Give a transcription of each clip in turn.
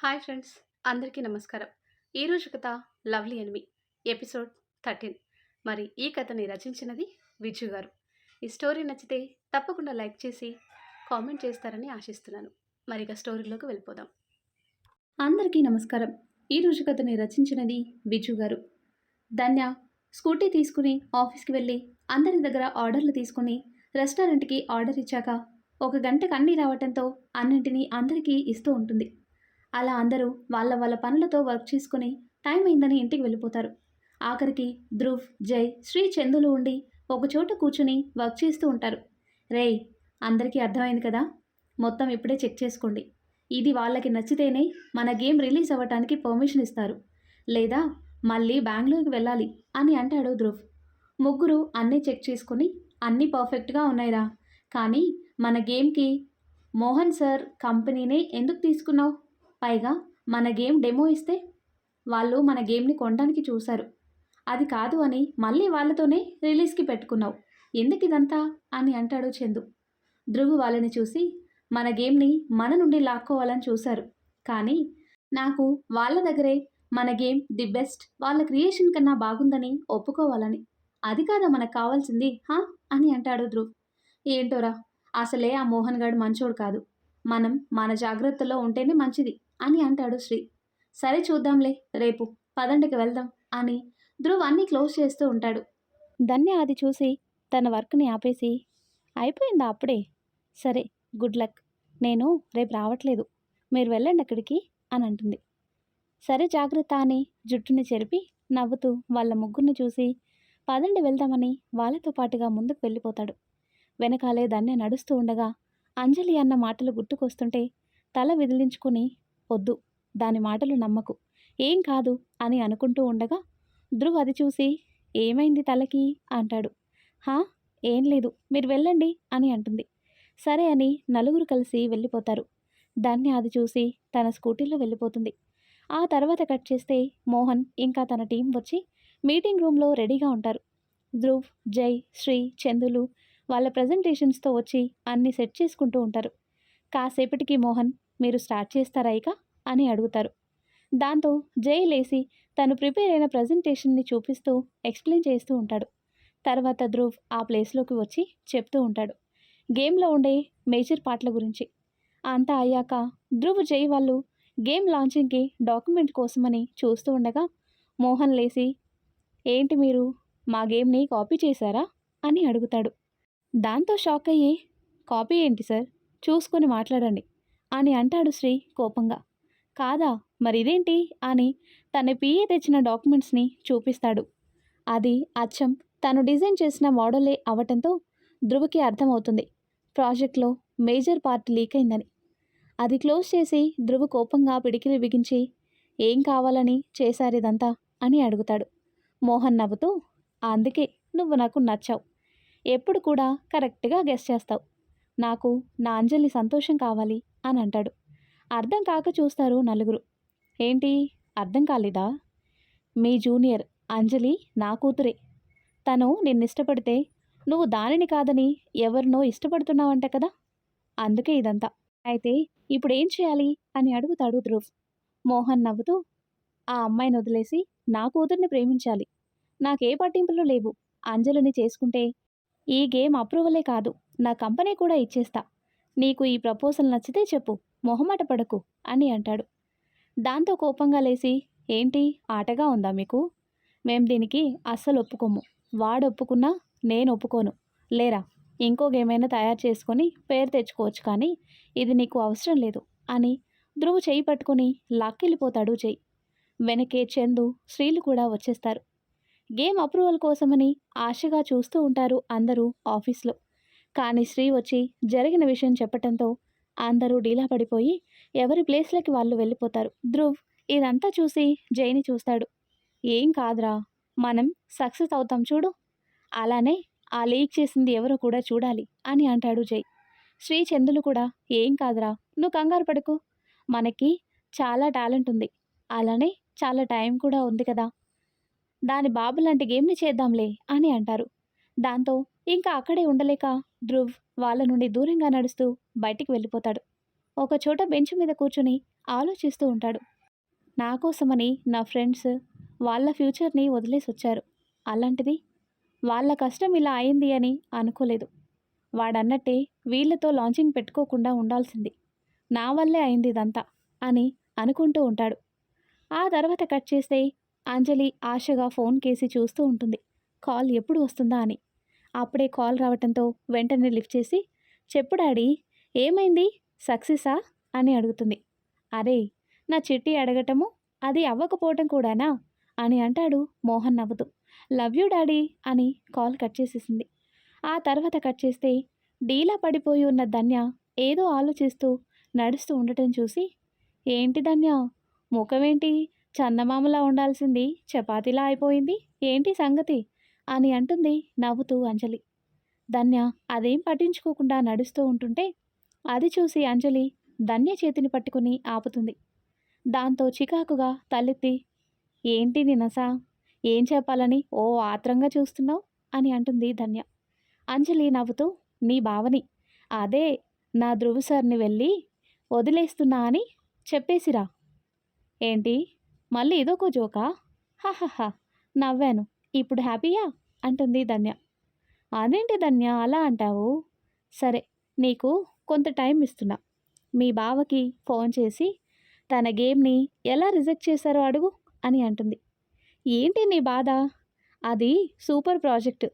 Hi friends అందరికీ నమస్కారం. ఈరోజు కథ లవ్లీ ఎనిమి ఎపిసోడ్ థర్టీన్. మరి ఈ కథని రచించినది విజు గారు. ఈ స్టోరీ నచ్చితే తప్పకుండా లైక్ చేసి కామెంట్ చేస్తారని ఆశిస్తున్నాను. మరి ఇక స్టోరీలోకి వెళ్ళిపోదాం. అందరికీ నమస్కారం. ఈ కథని రచించినది విజు గారు. ధన్య స్కూటీ తీసుకుని ఆఫీస్కి వెళ్ళి అందరి దగ్గర ఆర్డర్లు తీసుకుని రెస్టారెంట్కి ఆర్డర్ ఇచ్చాక ఒక గంటకు అన్నీ రావటంతో అన్నింటినీ అందరికీ ఇస్తూ ఉంటుంది. అలా అందరూ వాళ్ళ వాళ్ళ పనులతో వర్క్ చేసుకుని టైం అయిందని ఇంటికి వెళ్ళిపోతారు. ఆఖరికి ధ్రువ్ జై శ్రీ చందులు ఉండి ఒకచోట కూర్చుని వర్క్ చేస్తూ ఉంటారు. రేయ్ అందరికీ అర్థమైంది కదా? మొత్తం ఇప్పుడే చెక్ చేసుకోండి. ఇది వాళ్ళకి నచ్చితేనే మన గేమ్ రిలీజ్ అవ్వటానికి పర్మిషన్ ఇస్తారు. లేదా మళ్ళీ బెంగళూరుకి వెళ్ళాలి అని అంటాడు ధ్రువ్. ముగ్గురు అన్నీ చెక్ చేసుకుని అన్నీ పర్ఫెక్ట్గా ఉన్నాయిరా. కానీ మన గేమ్కి మోహన్ సార్ కంపెనీనే ఎందుకు తీసుకున్నావు? పైగా మన గేమ్ డెమో ఇస్తే వాళ్ళు మన గేమ్ని కొనడానికి చూశారు. అది కాదు అని మళ్ళీ వాళ్ళతోనే రిలీజ్కి పెట్టుకున్నావు. ఎందుకు ఇదంతా అని అంటాడు చందు. ధ్రువు వాళ్ళని చూసి మన గేమ్ని మన నుండి లాక్కోవాలని చూశారు. కానీ నాకు వాళ్ళ దగ్గరే మన గేమ్ ది బెస్ట్ వాళ్ళ క్రియేషన్ కన్నా బాగుందని ఒప్పుకోవాలని. అది కాదా మనకు కావాల్సింది హా? అని అంటాడు ధ్రువ్. ఏంటోరా అసలే ఆ మోహన్ గాడు మంచోడు కాదు. మనం మన జాగ్రత్తలో ఉంటేనే మంచిది. అని అంటాడు శ్రీ. సరే చూద్దాంలే రేపు పదండికి వెళ్దాం అని ధ్రువ్ అన్నీ క్లోజ్ చేస్తూ ఉంటాడు. ధన్య అది చూసి తన వర్క్ని ఆపేసి అయిపోయిందా అప్పుడే? సరే గుడ్ లక్. నేను రేపు రావట్లేదు. మీరు వెళ్ళండి అక్కడికి అని అంటుంది. సరే జాగ్రత్త అని జుట్టుని చెరిపి నవ్వుతూ వాళ్ళ ముగ్గురిని చూసి పదండి వెళ్దామని వాళ్ళతో పాటుగా ముందుకు వెళ్ళిపోతాడు. వెనకాలే దాన్ని నడుస్తూ ఉండగా అంజలి అన్న మాటలు గుర్తుకొస్తుంటే తల విదిలించుకుని వద్దు. దాని మాటలు నమ్మకు. ఏం కాదు అని అనుకుంటూ ఉండగా ధ్రువ్ అది చూసి ఏమైంది తలకి? అంటాడు. హా? ఏం లేదు. మీరు వెళ్ళండి అని అంటుంది. సరే అని నలుగురు కలిసి వెళ్ళిపోతారు. దాన్ని అది చూసి తన స్కూటీలో వెళ్ళిపోతుంది. ఆ తర్వాత కట్ చేస్తే మోహన్ ఇంకా తన టీం వచ్చి మీటింగ్ రూమ్లో రెడీగా ఉంటారు. ధ్రువ్ జై శ్రీ చందులు వాళ్ళ ప్రజెంటేషన్స్తో వచ్చి అన్నీ సెట్ చేసుకుంటూ ఉంటారు. కాసేపటికి మోహన్ మీరు స్టార్ట్ చేస్తారా ఇక? అని అడుగుతారు. దాంతో జై లేసి తను ప్రిపేర్ అయిన ప్రజెంటేషన్ని చూపిస్తూ ఎక్స్ప్లెయిన్ చేస్తూ ఉంటాడు. తర్వాత ధ్రువ్ ఆ ప్లేస్లోకి వచ్చి చెప్తూ ఉంటాడు. గేమ్లో ఉండే మేజర్ పార్ట్ల గురించి. అంతా అయ్యాక ధ్రువ్ జై వాళ్ళు గేమ్ లాంచింగ్కి డాక్యుమెంట్ కోసమని చూస్తూ ఉండగా మోహన్ లేసి ఏంటి మీరు మా గేమ్ని కాపీ చేశారా? అని అడుగుతాడు. దాంతో షాక్ అయ్యి కాపీ ఏంటి సార్? చూసుకొని మాట్లాడండి. అని అంటాడు శ్రీ కోపంగా. కాదా? మరిదేంటి? అని తన పిఏ తెచ్చిన డాక్యుమెంట్స్ని చూపిస్తాడు. అది అచ్చం. తను డిజైన్ చేసిన మోడలే అవటంతో ధృవకి అర్థమవుతుంది. ప్రాజెక్ట్లో మేజర్ పార్ట్ లీక్ అయిందని. అది క్లోజ్ చేసి ధృవ కోపంగా పిడికిలి బిగించి ఏం కావాలని చేశారిదంతా అని అడుగుతాడు. మోహన్ నవ్వుతూ అందుకే నువ్వు నాకు నచ్చావు. ఎప్పుడు కూడా కరెక్ట్గా గెస్ చేస్తావు. నాకు నా అంజలి సంతోషం కావాలి. అని అంటాడు అర్థం కాక చూస్తారు నలుగురు. ఏంటి? అర్థం కాలేదా? మీ జూనియర్ అంజలి నా కూతురే. తను నిన్నిష్టపడితే నువ్వు దానిని కాదని ఎవరినో ఇష్టపడుతున్నావంట కదా? అందుకే ఇదంతా. అయితే ఇప్పుడు ఏం చేయాలి? అని అడుగుతాడు ధ్రువ్. మోహన్ నవ్వుతూ ఆ అమ్మాయిని వదిలేసి నా కూతుర్ని ప్రేమించాలి. నాకే పట్టింపులు లేవు. అంజలిని చేసుకుంటే ఈ గేమ్ అప్రూవలే కాదు. నా కంపెనీ కూడా ఇచ్చేస్తా. నీకు ఈ ప్రపోజల్ నచ్చితే చెప్పు మొహమాట పడకు అని అంటాడు. దాంతో కోపంగా లేచి ఏంటి ఆటగా ఉందా మీకు? మేం దీనికి అస్సలు ఒప్పుకోము. వాడు ఒప్పుకున్నా నేను ఒప్పుకోను. లేరా ఇంకో గేమైనా తయారు చేసుకొని పేరు తెచ్చుకోవచ్చు కానీ ఇది నీకు అవసరం లేదు అని ధ్రువ్ చేయి పట్టుకుని లాక్కెళ్ళిపోతాడు చెయ్యి వెనకే చందు శ్రీలు కూడా వచ్చేస్తారు. గేమ్ అప్రూవల్ కోసమని ఆశగా చూస్తూ ఉంటారు అందరూ ఆఫీస్లో. కానీ శ్రీ వచ్చి జరిగిన విషయం చెప్పటంతో అందరూ డీలా పడిపోయి ఎవరి ప్లేస్లకి వాళ్ళు వెళ్ళిపోతారు. ధ్రువ్ ఇదంతా చూసి జైని చూస్తాడు. ఏం కాదురా మనం సక్సెస్ అవుతాం చూడు. అలానే ఆ లీక్ చేసింది ఎవరో కూడా చూడాలి అని అంటాడు జై. శ్రీ చందులు కూడా ఏం కాదురా నువ్వు కంగారు పడుకు. మనకి చాలా టాలెంట్ ఉంది. అలానే చాలా టైం కూడా ఉంది కదా. దాని బాబు లాంటి గేమ్ని చేద్దాంలే అని అంటారు. దాంతో ఇంకా అక్కడే ఉండలేక ధ్రువ్ వాళ్ళ నుండి దూరంగా నడుస్తూ బయటికి వెళ్ళిపోతాడు. ఒక చోట బెంచ్ మీద కూర్చుని ఆలోచిస్తూ ఉంటాడు. నా కోసమని నా ఫ్రెండ్స్ వాళ్ళ ఫ్యూచర్ని వదిలేసి వచ్చారు అలాంటిది వాళ్ళ కష్టం ఇలా అయింది అని అనుకోలేదు. వాడన్నట్టే వీళ్ళతో లాంచింగ్ పెట్టుకోకుండా ఉండాల్సింది. నా వల్లే అయింది ఇదంతా అని అనుకుంటూ ఉంటాడు. ఆ తర్వాత కట్ చేస్తే అంజలి ఆశగా ఫోన్ కేసి చూస్తూ ఉంటుంది. కాల్ ఎప్పుడు వస్తుందా అని. అప్పుడే కాల్ రావటంతో వెంటనే లిఫ్ట్ చేసి చెప్పు డాడీ ఏమైంది? సక్సెసా? అని అడుగుతుంది. అరే నా చిట్టి అడగటము అది అవ్వకపోవటం కూడానా? అని అంటాడు మోహన్ నవ్వుతూ. లవ్ యూ డాడీ అని కాల్ కట్ చేసేసింది. ఆ తర్వాత కట్ చేస్తే డీలా పడిపోయి ఉన్న ధన్య ఏదో ఆలోచిస్తూ నడుస్తూ ఉండటం చూసి ఏంటి ధన్య? ముఖమేంటి? చందమామలా ఉండాల్సింది చపాతీలా అయిపోయింది? ఏంటి సంగతి? అని అంటుంది నవ్వుతూ అంజలి. ధన్య అదేం పట్టించుకోకుండా నడుస్తూ ఉంటుంటే? అది చూసి అంజలి ధన్య చేతిని పట్టుకుని ఆపుతుంది. దాంతో చికాకుగా తలెత్తి ఏంటి నినసా? ఏం చెప్పాలని ఓ ఆత్రంగా చూస్తున్నావు? అని అంటుంది ధన్య. అంజలి నవ్వుతూ నీ భావని. అదే నా ధృవ సార్ని వెళ్ళి వదిలేస్తున్నా అని చెప్పేసిరా. ఏంటి? మళ్ళీ ఇదొక జోకా? హహహ నవ్వాను. ఇప్పుడు హ్యాపీయా? అంటుంది ధన్య. అదేంటి ధన్య అలా అంటావు? సరే నీకు కొంత టైం ఇస్తున్నా. మీ బావకి ఫోన్ చేసి తన గేమ్ని ఎలా రిజెక్ట్ చేశారో అడుగు అని అంటుంది. ఏంటి నీ బాధ? అది సూపర్ ప్రాజెక్ట్.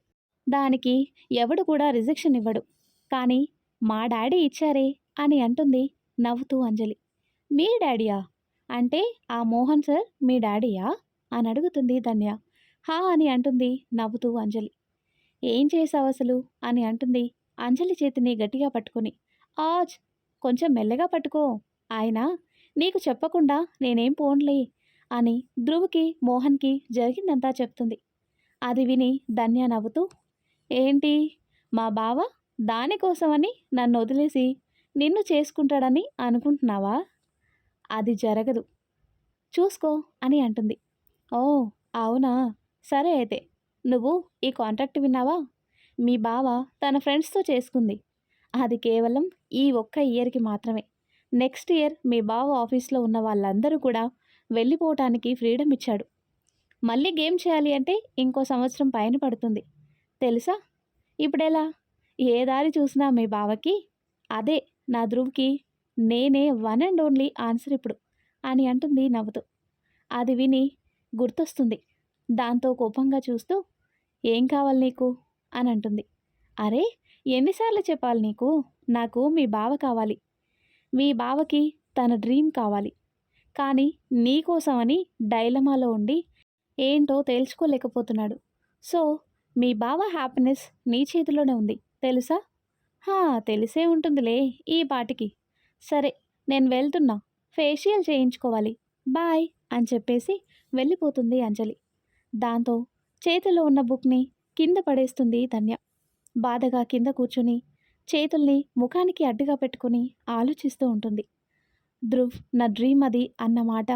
దానికి ఎవడు కూడా రిజెక్షన్ ఇవ్వడు. కానీ మా డాడీ ఇచ్చారే అని అంటుంది నవ్వుతూ అంజలి. మీ డాడీయా? అంటే ఆ మోహన్ సార్ మీ డాడీయా? అని అడుగుతుంది ధన్య. హా అని అంటుంది నవ్వుతూ అంజలి. ఏం చేసావు అసలు? అని అంటుంది అంజలి చేతిని గట్టిగా పట్టుకుని. ఆజ్ కొంచెం మెల్లగా పట్టుకో. ఆయన నీకు చెప్పకుండా నేనేం పోన్లే అని ధ్రువుకి మోహన్కి జరిగిందంతా చెప్తుంది. అది విని ధన్య నవ్వుతూ ఏంటి మా బావ దానికోసమని నన్ను వదిలేసి నిన్ను చేసుకుంటాడని అనుకుంటున్నావా? అది జరగదు. చూసుకో అని అంటుంది. ఓ అవునా? సరే అయితే నువ్వు ఈ కాంట్రాక్ట్ విన్నావా? మీ బావ తన ఫ్రెండ్స్తో చేసుకుంది. అది కేవలం ఈ ఒక్క ఇయర్కి మాత్రమే. నెక్స్ట్ ఇయర్ మీ బావ ఆఫీస్లో ఉన్న వాళ్ళందరూ కూడా వెళ్ళిపోవటానికి ఫ్రీడమ్ ఇచ్చాడు. మళ్ళీ గేమ్ చేయాలి అంటే ఇంకో సంవత్సరం పైన పడుతుంది. తెలుసా? ఇప్పుడెలా? ఏ దారి చూసినా మీ బావకి అదే నా ధ్రువ్కి నేనే వన్ అండ్ ఓన్లీ ఆన్సర్ ఇప్పుడు అని అంటుంది నవ్వుతూ. అది విని గుర్తొస్తుంది. దాంతో కోపంగా చూస్తూ ఏం కావాలి నీకు? అని అంటుంది. అరే ఎన్నిసార్లు చెప్పాలి నీకు? నాకు మీ బావ కావాలి. మీ బావకి తన డ్రీమ్ కావాలి. కానీ నీకోసమని డైలమాలో ఉండి ఏంటో తేల్చుకోలేకపోతున్నాడు. సో మీ బావ హ్యాపీనెస్ నీ చేతిలోనే ఉంది తెలుసా? హా తెలిసే ఉంటుందిలే ఈ పాటికి. సరే నేను వెళ్తున్నా. ఫేషియల్ చేయించుకోవాలి. బాయ్ అని చెప్పేసి వెళ్ళిపోతుంది అంజలి. దాంతో చేతిలో ఉన్న బుక్ని కింద పడేస్తుంది ధన్య. బాధగా కింద కూర్చుని చేతుల్ని ముఖానికి అడ్డుగా పెట్టుకుని ఆలోచిస్తూ ఉంటుంది. ధ్రువ్ నా డ్రీమ్ అది అన్న మాట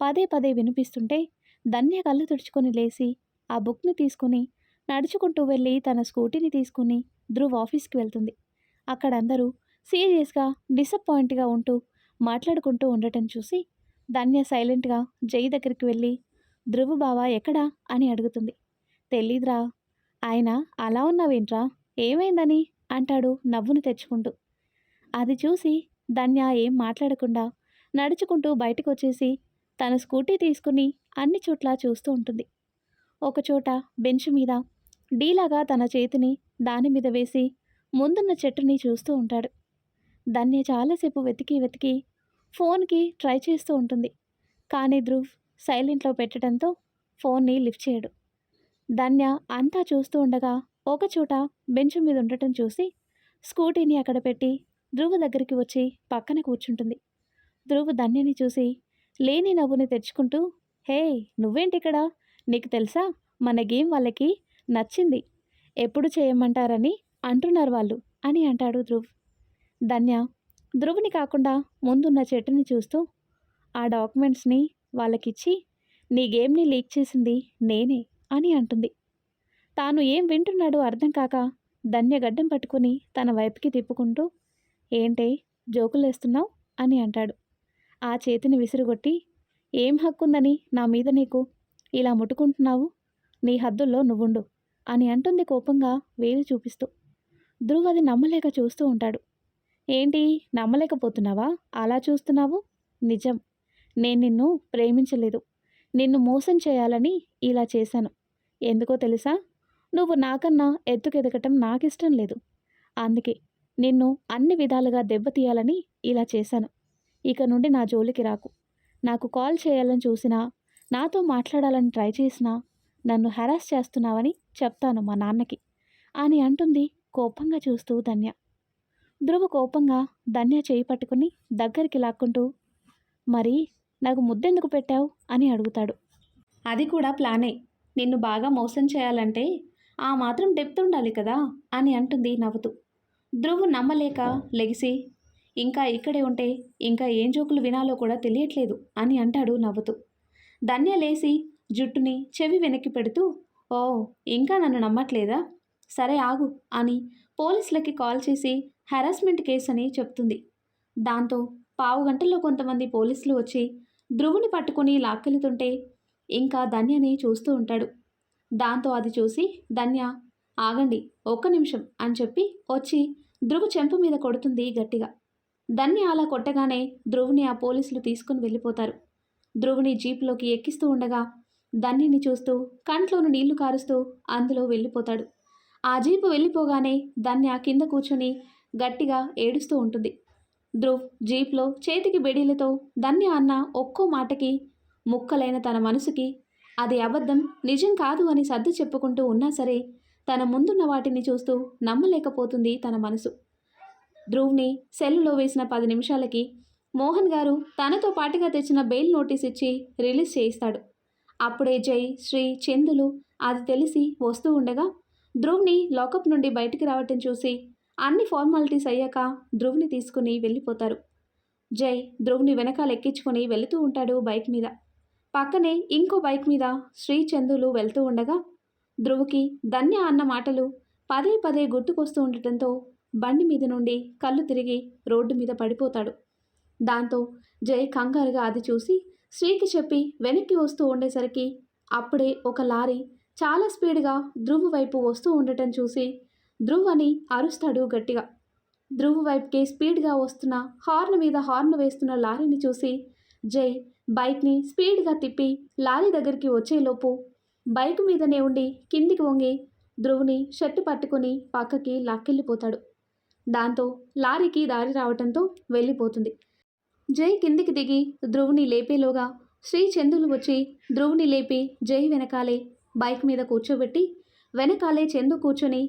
పదే పదే వినిపిస్తుంటే ధన్య కళ్ళు తుడుచుకొని లేచి ఆ బుక్ని తీసుకుని నడుచుకుంటూ వెళ్ళి తన స్కూటీని తీసుకుని ధృవ్ ఆఫీస్కి వెళ్తుంది. అక్కడ అందరూ సీరియస్గా డిసప్పాయింట్గా ఉంటూ మాట్లాడుకుంటూ ఉండటం చూసి ధన్య సైలెంట్గా జై దగ్గరికి వెళ్ళి ధృవబావ బావా ఎక్కడా? అని అడుగుతుంది. తెలీదురా. ఆయన అలా ఉన్నావేంట్రా? ఏమైందని? అంటాడు నవ్వును తెచ్చుకుంటూ. అది చూసి ధన్య ఏం మాట్లాడకుండా నడుచుకుంటూ బయటకు వచ్చేసి తన స్కూటీ తీసుకుని అన్ని చోట్ల చూస్తూ ఉంటుంది. ఒకచోట బెంచ్ మీద డీలాగా తన చేతిని దాని మీద వేసి ముందున్న చెట్టుని చూస్తూ ఉంటాడు. ధన్య చాలాసేపు వెతికి వెతికి ఫోన్కి ట్రై చేస్తూ ఉంటుంది. కానీ ధ్రువ్ సైలెంట్లో పెట్టడంతో ఫోన్ని లిఫ్ట్ చేయడు. ధన్య అంతా చూస్తూ ఉండగా ఒకచోట బెంచ్ మీద ఉండటం చూసి స్కూటీని అక్కడ పెట్టి ధ్రువ దగ్గరికి వచ్చి పక్కన కూర్చుంటుంది. ధ్రువ ధన్యని చూసి లేని నవ్వుని తెచ్చుకుంటూ హే నువ్వేంటి ఇక్కడ నీకు తెలుసా? మన గేమ్ వాళ్ళకి నచ్చింది. ఎప్పుడు చేయమంటారని అంటున్నారు వాళ్ళు అని అంటాడు ధ్రువ్. ధన్య ధ్రువుని కాకుండా ముందున్న చెట్టుని చూస్తూ ఆ డాక్యుమెంట్స్ని వాళ్ళకిచ్చి నీ గేమ్ని లీక్ చేసింది నేనే అని అంటుంది. తాను ఏం వింటున్నాడో అర్థం కాక ధన్య గడ్డం పట్టుకుని తన వైపుకి తిప్పుకుంటూ ఏంటే జోకులేస్తున్నావు? అని అంటాడు. ఆ చేతిని విసిరుగొట్టి ఏం హక్కుందని నా మీద నీకు ఇలా ముట్టుకుంటున్నావు? నీ హద్దుల్లో నువ్వుండు అని అంటుంది కోపంగా వేలు చూపిస్తూ. ధ్రువ్ అది నమ్మలేక చూస్తూ ఉంటాడు. ఏంటి నమ్మలేకపోతున్నావా? అలా చూస్తున్నావు? నిజం. నేను నిన్ను ప్రేమించలేదు. నిన్ను మోసం చేయాలని ఇలా చేశాను. ఎందుకో తెలుసా? నువ్వు నాకన్నా ఎత్తుకెదగటం నాకిష్టం లేదు. అందుకే నిన్ను అన్ని విధాలుగా దెబ్బతీయాలని ఇలా చేశాను. ఇక నుండి నా జోలికి రాకు. నాకు కాల్ చేయాలని చూసినా నాతో మాట్లాడాలని ట్రై చేసినా నన్ను హెరాస్ చేస్తున్నావని చెప్తాను మా నాన్నకి. అని అంటుంది కోపంగా చూస్తూ ధన్య. ధ్రువ కోపంగా ధన్య చేయి పట్టుకుని దగ్గరికి లాక్కుంటూ మరి నాకు ముద్దెందుకు పెట్టావు? అని అడుగుతాడు. అది కూడా ప్లానే. నిన్ను బాగా మోసం చేయాలంటే ఆ మాత్రం డెప్త్ ఉండాలి కదా? అని అంటుంది నవ్వుతూ. ధ్రువు నమ్మలేక లెగిసి ఇంకా ఇక్కడే ఉంటే ఇంకా ఏం జోకులు వినాలో కూడా తెలియట్లేదు అని అంటాడు నవ్వుతూ. ధన్య లేసి జుట్టుని చెవి వెనక్కి పెడుతూ ఓ ఇంకా నన్ను నమ్మట్లేదా? సరే ఆగు అని పోలీసులకి కాల్ చేసి హెరాస్మెంట్ కేసు అని చెప్తుంది. దాంతో పావు గంటల్లో కొంతమంది పోలీసులు వచ్చి ధ్రువుని పట్టుకుని లాక్కెళుతుంటే ఇంకా ధన్యని చూస్తూ ఉంటాడు. దాంతో అది చూసి ధన్య ఆగండి ఒక్క నిమిషం అని చెప్పి వచ్చి ధ్రువు చెంపు మీద కొడుతుంది గట్టిగా. ధన్య అలా కొట్టగానే ధ్రువుని ఆ పోలీసులు తీసుకుని వెళ్ళిపోతారు. ధ్రువుని జీప్లోకి ఎక్కిస్తూ ఉండగా ధన్యని చూస్తూ కంట్లోని నీళ్ళు కారుస్తూ అందులో వెళ్ళిపోతాడు. ఆ జీపు వెళ్ళిపోగానే ధన్య కింద కూర్చొని గట్టిగా ఏడుస్తూ ఉంటుంది. ధ్రువ్ జీప్లో చేతికి బెడీలతో ధన్య అన్న ఒక్కో మాటకి ముక్కలైన తన మనసుకి అది అబద్ధం నిజం కాదు అని సర్ది చెప్పుకుంటూ ఉన్నా సరే తన ముందున్న వాటిని చూస్తూ నమ్మలేకపోతుంది తన మనసు. ధ్రువ్ని సెల్లులో వేసిన పది నిమిషాలకి మోహన్ గారు తనతో పాటుగా తెచ్చిన బెయిల్ నోటీస్ ఇచ్చి రిలీజ్ చేయిస్తాడు. అప్పుడే జై శ్రీ చందులు అది తెలిసి వస్తూ ఉండగా ధ్రువ్ని లాకప్ నుండి బయటికి రావటం చూసి అన్ని ఫార్మాలిటీస్ అయ్యాక ధ్రువ్ని తీసుకుని వెళ్ళిపోతారు. జై ధ్రువ్ని వెనకాల ఎక్కించుకొని వెళుతూ ఉంటాడు బైక్ మీద. పక్కనే ఇంకో బైక్ మీద శ్రీచందులు వెళ్తూ ఉండగా ధ్రువుకి ధన్య అన్న మాటలు పదే పదే గుర్తుకొస్తూ ఉండటంతో బండి మీద నుండి కళ్ళు తిరిగి రోడ్డు మీద పడిపోతాడు. దాంతో జై కంగారుగా అది చూసి శ్రీకి చెప్పి వెనక్కి వస్తూ ఉండేసరికి అప్పుడే ఒక లారీ చాలా స్పీడ్గా ధ్రువు వైపు వస్తూ ఉండటం చూసి ధ్రువ్ అని అరుస్తాడు గట్టిగా. ధ్రువ్ వైపుకి స్పీడ్గా వస్తున్న హార్న్ మీద హార్న్ వేస్తున్న లారీని చూసి జై బైక్ని స్పీడ్గా తిప్పి లారీ దగ్గరికి వచ్చేలోపు బైక్ మీదనే ఉండి కిందికి వంగి ధ్రువుని షర్టు పట్టుకుని పక్కకి లాక్కెళ్ళిపోతాడు. దాంతో లారీకి దారి రావటంతో వెళ్ళిపోతుంది. జై కిందికి దిగి ధ్రువుని లేపేలోగా శ్రీ చందులు వచ్చి ధ్రువుని లేపి జై వెనకాలే బైక్ మీద కూర్చోబెట్టి వెనకాలే చందు కూర్చొని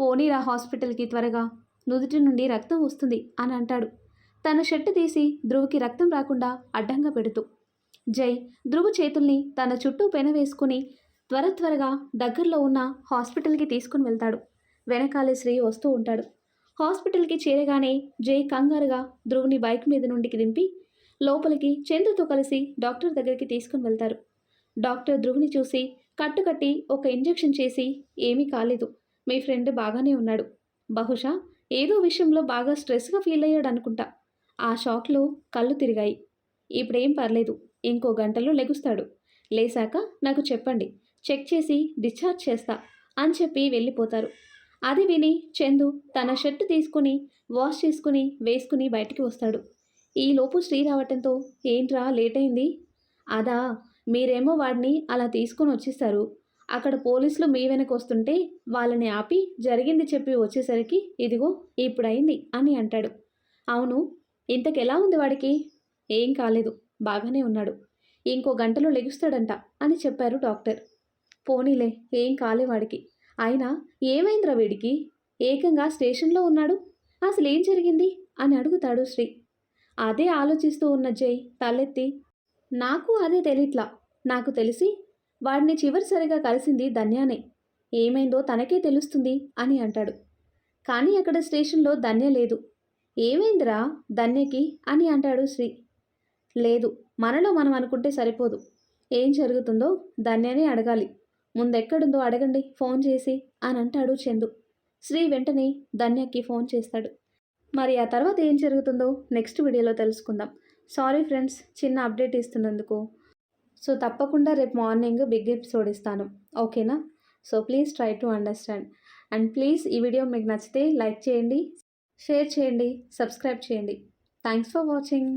పోనీరా హాస్పిటల్కి త్వరగా. నుదుటి నుండి రక్తం వస్తుంది అని అంటాడు. తన షర్టు తీసి ధ్రువుకి రక్తం రాకుండా అడ్డంగా పెడుతూ. జై ధ్రువ చేతుల్ని తన చుట్టూ పెనవేసుకుని త్వర త్వరగా దగ్గరలో ఉన్న హాస్పిటల్కి తీసుకుని వెళ్తాడు. వెనకాలే శ్రీ వస్తూ ఉంటాడు. హాస్పిటల్కి చేరగానే జై కంగారుగా ధ్రువుని బైక్ మీద నుండి దింపి లోపలికి చంద్రుతో కలిసి డాక్టర్ దగ్గరికి తీసుకుని వెళ్తారు. డాక్టర్ ధ్రువుని చూసి కట్టుకట్టి ఒక ఇంజెక్షన్ చేసి ఏమీ కాలేదు. మీ ఫ్రెండ్ బాగానే ఉన్నాడు. బహుశా ఏదో విషయంలో బాగా స్ట్రెస్గా ఫీల్ అయ్యాడు అనుకుంటా ఆ షాక్లో కళ్ళు తిరిగాయి. ఇప్పుడేం పర్లేదు ఇంకో గంటలో లెగుస్తాడు. లేశాక నాకు చెప్పండి చెక్ చేసి డిశ్చార్జ్ చేస్తా అని చెప్పి వెళ్ళిపోతారు. అది విని చందు తన షర్ట్ తీసుకుని వాష్ చేసుకుని వేసుకుని బయటికి వస్తాడు. ఈలోపు శ్రీ రావటంతో ఏంట్రా లేట్ అయింది? అదా మీరేమో వాడిని అలా తీసుకొని వచ్చేస్తారు అక్కడ పోలీసులు మీ వెనక వస్తుంటే వాళ్ళని ఆపి జరిగింది చెప్పి వచ్చేసరికి ఇదిగో ఇప్పుడైంది అని అంటాడు. అవును ఇంతకెలా ఉంది వాడికి? ఏం కాలేదు బాగానే ఉన్నాడు. ఇంకో గంటలో లెగుస్తాడంట అని చెప్పారు డాక్టర్. పోనీలే ఏం కాలే వాడికి. అయినా ఏమైందిరా వీడికి? ఏకంగా స్టేషన్లో ఉన్నాడు? అసలు ఏం జరిగింది? అని అడుగుతాడు శ్రీ. అదే ఆలోచిస్తూ ఉన్న జై తలెత్తి నాకు అదే తెలియట్లా నాకు తెలిసి వాడిని చివరిసరిగా కలిసింది ధన్యానే. ఏమైందో తనకే తెలుస్తుంది అని అంటాడు. కానీ అక్కడ స్టేషన్లో ధన్య లేదు. ఏమైందిరా ధన్యకి అని అంటాడు శ్రీ. లేదు మనలో మనం అనుకుంటే సరిపోదు. ఏం జరుగుతుందో ధన్యనే అడగాలి. ముందెక్కడుందో అడగండి ఫోన్ చేసి అని అంటాడు చందు. శ్రీ వెంటనే ధన్యకి ఫోన్ చేస్తాడు. మరి ఆ తర్వాత ఏం జరుగుతుందో నెక్స్ట్ వీడియోలో తెలుసుకుందాం. సారీ ఫ్రెండ్స్ చిన్న అప్డేట్ ఇస్తున్నందుకు సో తప్పకుండా రేపు మార్నింగ్ బిగ్ ఎపిసోడ్ ఇస్తాను. ఓకేనా? So please try to understand. And please ఈ వీడియో మీకు నచ్చితే లైక్ చేయండి షేర్ చేయండి సబ్స్క్రైబ్ చేయండి. Thanks for watching.